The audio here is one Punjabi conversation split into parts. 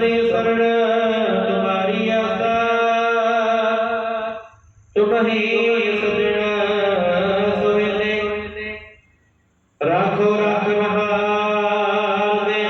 ਸਗਲੀ ਸਰਣ ਤੁਮਾਰੀ ਰਾਖੋ ਰਾਖ ਮਹਾਨ ਦੇ।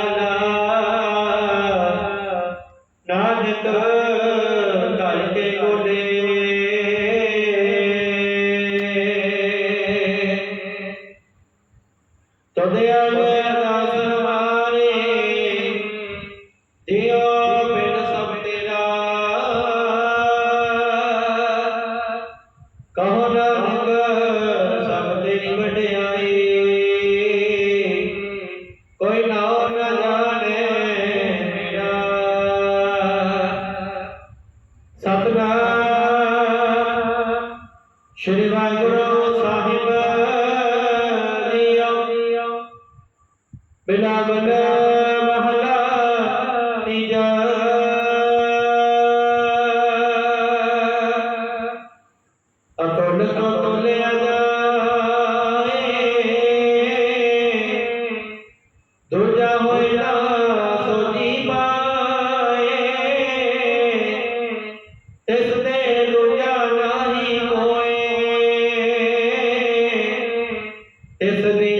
ਤੇਰੀ ਵਡਿਆਈ ਕੋਈ ਨਾ ਨਾ ਜਾਣੇ ਮੇਰਾ। ਸਤਨਾਮ। ਸ਼੍ਰੀ ਵਾਹਿਗੁਰੂ ਸਾਹਿਬ ਜੀ ਬਿਲਾ ਬਨਾ Anthony